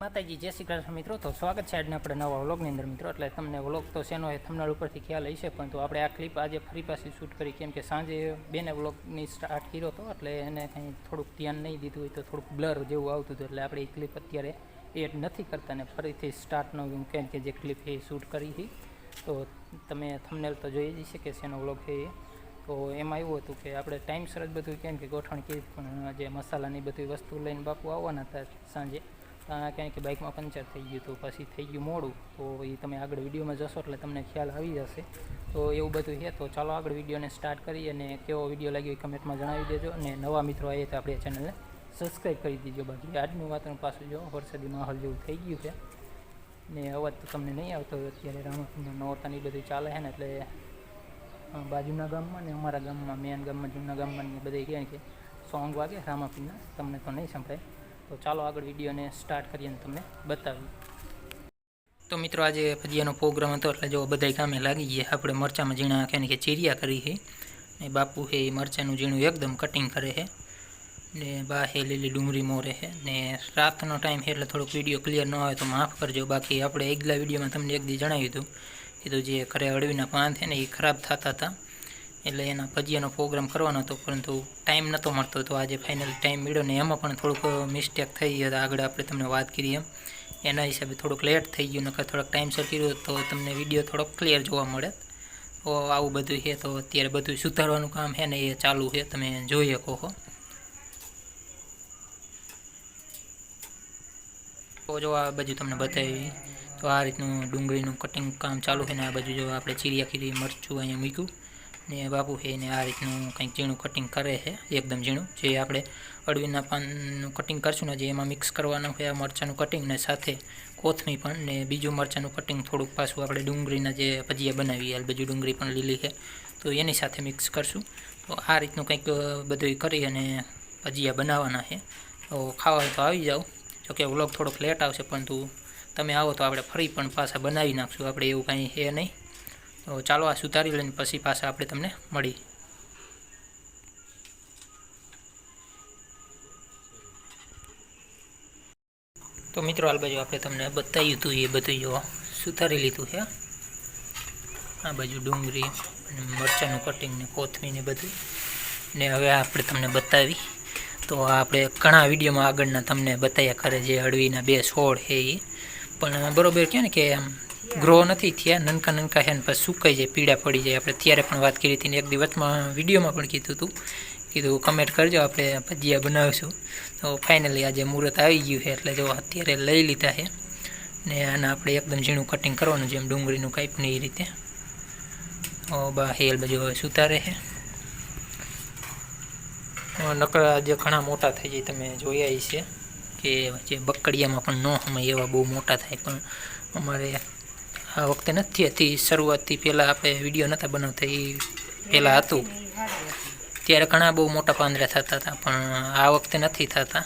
માતાજી, જય શ્રી કૃષ્ણ મિત્રો. તો સ્વાગત છે આજના આપણે નવા વ્લોગની અંદર મિત્રો. એટલે તમને વ્લોગ તો શેનો એ થમનાળ ઉપરથી ખ્યાલ હશે, પણ તો આપણે આ ક્લિપ આજે ફરી પાછી શૂટ કરી. કેમ કે સાંજે બેને વ્લોગની સ્ટાર્ટ કર્યો હતો, એટલે એને કંઈ થોડુંક ધ્યાન નહીં દીધું હોય તો થોડુંક બ્લર જેવું આવતું હતું. એટલે આપણે એ ક્લિપ અત્યારે એડ નથી કરતા ને ફરીથી સ્ટાર્ટનો કેમ કે જે ક્લિપ એ શૂટ કરી હતી. તો તમે થમનેલ તો જોઈ જ છે કે શેનો વ્લોગ છે એ. તો એમાં એવું હતું કે આપણે ટાઈમસર જ બધું કેમ કે ગોઠવણ કરી પણ જે મસાલાની બધી વસ્તુ લઈને બાપુ આવવાના હતા સાંજે. કારણ કે બાઇકમાં પંચર થઈ ગયું તો પછી થઈ ગયું મોડું, તો એ તમે આગળ વિડીયોમાં જશો એટલે તમને ખ્યાલ આવી જશે. તો એવું બધું છે, તો ચાલો આગળ વિડીયોને સ્ટાર્ટ કરી અને કેવો વીડિયો લાગ્યો એ કમેન્ટમાં જણાવી દેજો અને નવા મિત્રો આવીએ તો આપણે ચેનલને સબસ્ક્રાઈબ કરી દીજો બાકી આજનું વાતાવરણ પાછું જો વરસાદી માહોલ જેવું થઈ ગયું છે. ને અવાજ તો તમને નહીં આવતો અત્યારે રામાપીરના નોરતાની બધું ચાલે છે ને એટલે બાજુના ગામમાં ને અમારા ગામમાં મેન ગામમાં, જૂના ગામમાં ને બધે કે સોંગ વાગે રામાપીરના, તમને તો નહીં સંભળાય. તો ચાલો આગળ વિડીયોને સ્ટાર્ટ કરીએ તમને બતાવી તો મિત્રો, આજે ભજીયાનો પ્રોગ્રામ હતો, એટલે જો બધાય કામે લાગી ગયા. આપણે મરચાંમાં ઝીણા કે કે ચીરિયા કરી છે. ને બાપુ છે એ મરચાંનું ઝીણું એકદમ કટિંગ કરે છે. ને બા હે લીલી ડુંગળી મોરે છે. ને રાતનો ટાઈમ છે એટલે થોડોક વીડિયો ક્લિયર ન આવે તો માફ કરજો. બાકી આપણે એકલા વિડીયોમાં તમને એક દી જણાવ્યું હતું. કીધું જે ઘરે અળવીના પાન છે ને એ ખરાબ થતા હતા. એટલે એના ભજીયાનો પ્રોગ્રામ કરવાનો હતો, પરંતુ ટાઈમ નહોતો મળતો તો આજે ફાઇનલ ટાઈમ મળ્યો ને એમાં પણ થોડુંક મિસ્ટેક થઈ ગયો આગળ આપણે તમને વાત કરી એમ. એના હિસાબે થોડુંક લેટ થઈ ગયું, નકર થોડોક ટાઈમસર કર્યું તો તમને વીડિયો થોડોક ક્લિયર જોવા મળે. તો આવું બધું છે, તો અત્યારે બધું સુધારવાનું કામ છે ને એ ચાલુ છે. તમે જોઈ શકો છો તો જો આ બાજુ તમને બતાવી. તો આ રીતનું ડુંગળીનું કટિંગ કામ ચાલુ છે ને આ બાજુ જો આપણે ચીરિયા ખીરી મરચું અહીંયા મૂક્યું. ને બાપુ છે ને આ રીતનું કંઈક ઝીણું કટિંગ કરે છે, એકદમ ઝીણું. જે આપણે અળવીના પાનનું કટિંગ કરશું ને જે એમાં મિક્સ કરવાનું છે આ મરચાંનું કટિંગ ને સાથે કોથમી પણ ને બીજું મરચાંનું કટિંગ થોડુંક પાછું આપણે ડુંગળીના જે ભજીયા બનાવીએ, આ બાજુ ડુંગળી પણ લીલી છે. તો એની સાથે મિક્સ કરશું. તો આ રીતનું કંઈક બધું કરી અને ભજીયા બનાવવાના છે. તો ખાવા હોય તો આવી જાઓ. જોકે વ્લોગ થોડોક લેટ આવશે, પરંતુ તમે આવો તો આપણે ફરી પણ પાછા બનાવી નાખશું. આપણે એવું કાંઈ છે નહીં. તો ચાલો આ સુધારી લઈને પછી પાછા આપણે તમને મળી. તો મિત્રો, હાલ બાજુ આપણે તમને બતાવ્યું હતું, એ બધું જો સુધારી લીધું છે. આ બાજુ ડુંગળી અને મરચાંનું કટિંગ ને કોથમીર ને બધું. ને હવે આપણે તમને બતાવી. તો આપણે ઘણા વિડીયોમાં આગળના તમને બતાવ્યા ખરે જે અળવીના બે છોડ છે એ. પણ બરોબર કહે ને કે આમ ગ્રો નથી થયા નનકા નનકા છે ને પછી સુકાઈ જાય, પીડા પડી જાય. આપણે ત્યારે પણ વાત કરી હતી ને એક દિવસમાં વિડીયોમાં પણ કીધું હતું. કીધું, કમેન્ટ કરજો, આપણે ભજીયા બનાવીશું. તો ફાઇનલી આજે મુહૂર્ત આવી ગયું છે, એટલે જો અત્યારે લઈ લીધા છે. ને આના આપણે એકદમ ઝીણું કટિંગ કરવાનું જેમ ડુંગળીનું કાંઈ પણ એ રીતે. બા હેલ બધું હવે સુતારે છે. નકરા જે ઘણા મોટા થઈ જાય, તમે જોયા છે કે જે બકડિયામાં પણ ન સમય એવા બહુ મોટા થાય, પણ અમારે આ વખતે નથી હતી. શરૂઆતથી પહેલાં આપણે વીડિયો નહોતા બનાવતા એ પહેલાં હતું. ત્યારે ઘણા બહુ મોટા પાંદડા થતા હતા પણ આ વખતે નથી થતા.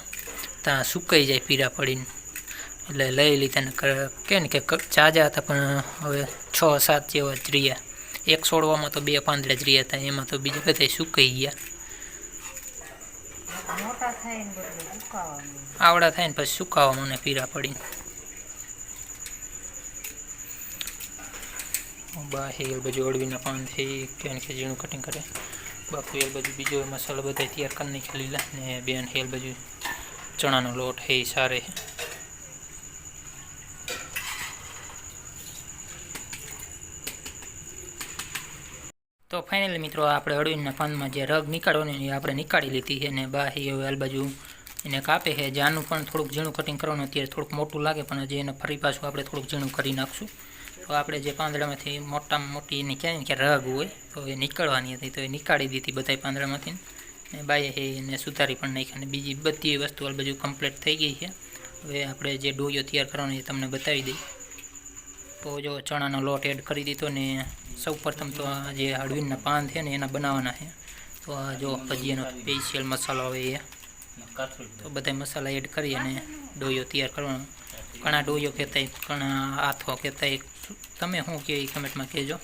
ત્યાં સુકાઈ જાય પીરા પડીને. એટલે લઈ લીધા ને કે ને કે ચાજા હતા પણ હવે છ સાત જેવા જ રહ્યા. એક છોડવામાં તો બે પાંદડા જ રહ્યા હતા એમાં તો બીજા બધા સુકાઈ ગયા. આવડા થાય ને પછી સુકાવા મને પીરા પડીને. બા હેલ બાજુ અળવીના પાન છે કે કે ઝીણું કટિંગ કરે. બાપુ એલ બાજુ બીજો મસાલો બધા તૈયાર કરી નાખી લીલા. ને બેન હેલ બાજુ ચણાનો લોટ હે સારે તો ફાઇનલી મિત્રો, આપણે અળવીના પાનમાં જે રગ નીકાળવાની એ આપણે નીકાળી લીધી છે ને બાહી હવે હાલ બાજુ એને કાપે છે જાનું પણ થોડુંક ઝીણું કટિંગ કરવાનું અત્યારે થોડુંક મોટું લાગે, પણ હજી એને ફરી પાછું આપણે થોડુંક ઝીણું કરી નાખશું. તો આપણે જે પાંદડામાંથી મોટામાં મોટી એની ક્યાંય ને કે રગ હોય તો એ નીકળવાની હતી તો એ નીકાળી દીધી બધા પાંદડામાંથી. ને બાઈએ એને સુધારી પણ નાખી અને બીજી બધી વસ્તુ હાલ બાજુ કમ્પ્લીટ થઈ ગઈ છે. હવે આપણે જે ડોયો તૈયાર કરવાનો એ તમને બતાવી દઈ. તો જો ચણાનો લોટ એડ કરી દીધો ને સૌ પ્રથમ તો આ જે હળવીના પાન છે ને એના બનાવવાના છે. તો આ જો ભજીયાનો સ્પેશિયલ મસાલો આવે એ. તો બધા મસાલા એડ કરી અને ડોયો તૈયાર કરવાનો. ઘણા ડોયો કહેતા ઘણા હાથો કહેતા તમે શું કહો એ કમેન્ટમાં કહેજો.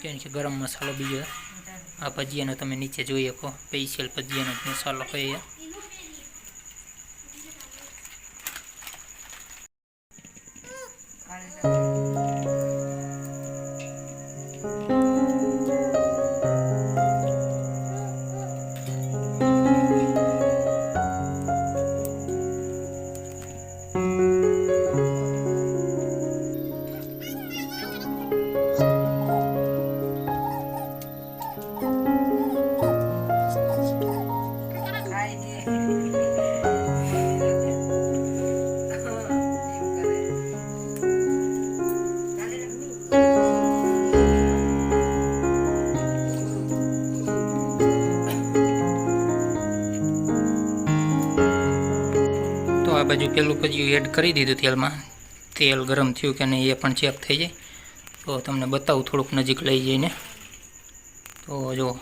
કે ગરમ મસાલો બીજો. આ ભજીયાનો તમે નીચે જોઈ શકો. સ્પેશિયલ ભજીયાનો જ મસાલો હોય ખાઈ તો આ બાજુ પેલું ભજીયું એડ કરી દીધું તેલમાં. તેલ ગરમ થયું કે નહીં એ પણ ચેક થઈ જાય. તો તમને બતાવું, થોડુંક નજીક લઈ જઈને. તો જો,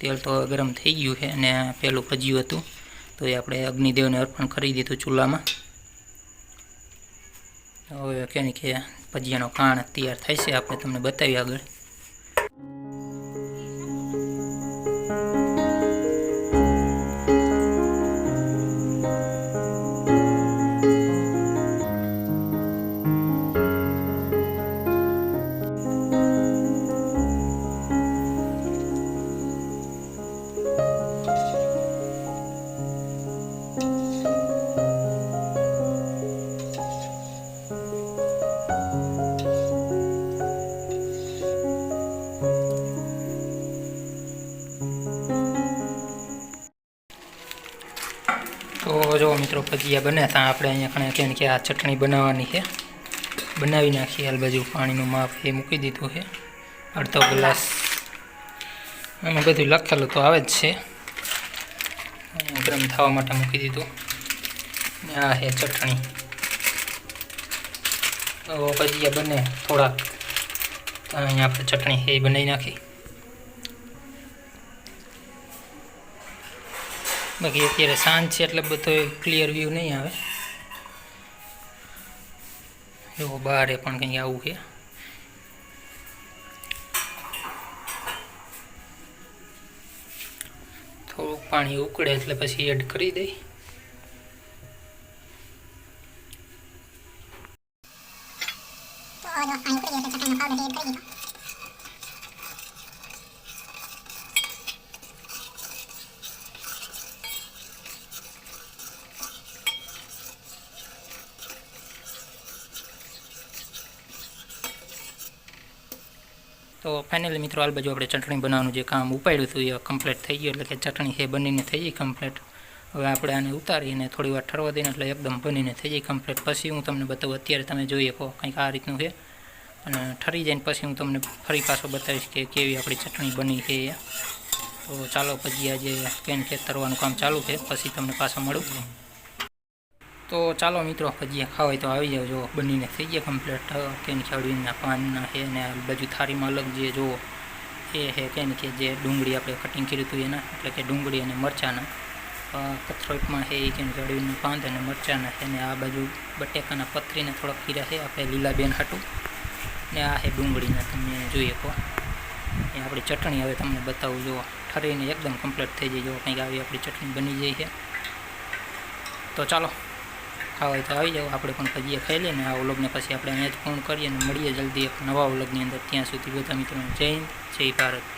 તેલ તો ગરમ થઈ ગયું છે અને પહેલું ભજીયું હતું. તો એ આપણે અગ્નિદેવને અર્પણ કરી દીધું ચૂલામાં. હવે કે ભજીયાનો કાણ તૈયાર થાય છે, આપણે તમને બતાવીએ આગળ. જો મિત્રો ભજીયા બને ત્યાં આપણે અહીંયા કણે કે કે આ ચટણી બનાવવાની છે. બનાવી નાખીએ હાલ બાજુ પાણીનું માપ એ મૂકી દીધું છે. અડધો ગ્લાસ. અને બધું લખેલું તો આવે જ છે. ગરમ થવા માટે મૂકી દીધું. આ છે ચટણી. તો ભજીયા બને થોડાક. અહીંયા આપણે ચટણી એ બનાવી નાખી. બાકી અત્યારે સાંજ છે એટલે બધો ક્લિયર વ્યૂ નહીં આવે. જો બહારે પણ કંઈ આવું છે. થોડુંક પાણી ઉકળે એટલે પછી એડ કરી દઈ. તો આ આ ઉકળી એટલે ચટણીનો પાવડર એડ કરી દીધો. તો ફાઇનલી મિત્રો આ બાજુ આપણે ચટણી બનાવવાનું જે કામ ઉપાડ્યું હતું, એ કમ્પ્લીટ થઈ ગયું. એટલે કે ચટણી છે બનીને થઈ ગઈ કમ્પ્લીટ હવે આપણે આને ઉતારીને થોડી વાર ઠરવા દઈને એટલે એકદમ બનીને થઈ જાય કમ્પ્લીટ પછી હું તમને બતાવું, અત્યારે તમે જોઈએ કહો, કંઈક આ રીતનું છે. અને ઠરી જાય પછી હું તમને ફરી પાછો બતાવીશ કે કેવી આપણી ચટણી બની છે તો ચાલો પછી આજે કેન કે તરવાનું કામ ચાલુ છે. પછી તમને પાછો મળું. તો ચાલો મિત્રો, ભજીયા ખાવા હોય તો આવી જાવ જો બનીને થઈ ગયા કમ્પ્લીટ કેન ખેડવીના પાનના છે આ બાજુ થાળીમાં અલગ જે જુઓ એ છે કેન કે જે ડુંગળી આપણે કટિંગ કર્યું હતું એના, એટલે કે ડુંગળી અને મરચાંના. કથરોટમાં છે એ કેન ખેડવીના પાંદ અને મરચાંના છે અને આ બાજુ બટેકાના પતરીને થોડાક કીરા છે, આપણે લીલાબેન હાટું. ને આ છે ડુંગળીના તમે જોઈએ કહો. એ આપણી ચટણી હવે તમને બતાવું. જુઓ ઠરીને એકદમ કમ્પ્લીટ થઈ જાય. જુઓ કંઈક આવી આપણી ચટણી બની જાય છે. તો ચાલો. ખાવા તો આવી જાઓ. આપણે પણ ભજીયા ખાઈ લઈએ ને આ વ્લોગને પછી આપણે અહીંયા જ ફોન કરીએ અને મળીએ જલ્દી એક નવા વ્લોગની અંદર. ત્યાં સુધી બધા મિત્રોને જય હિન્દ, જય ભારત.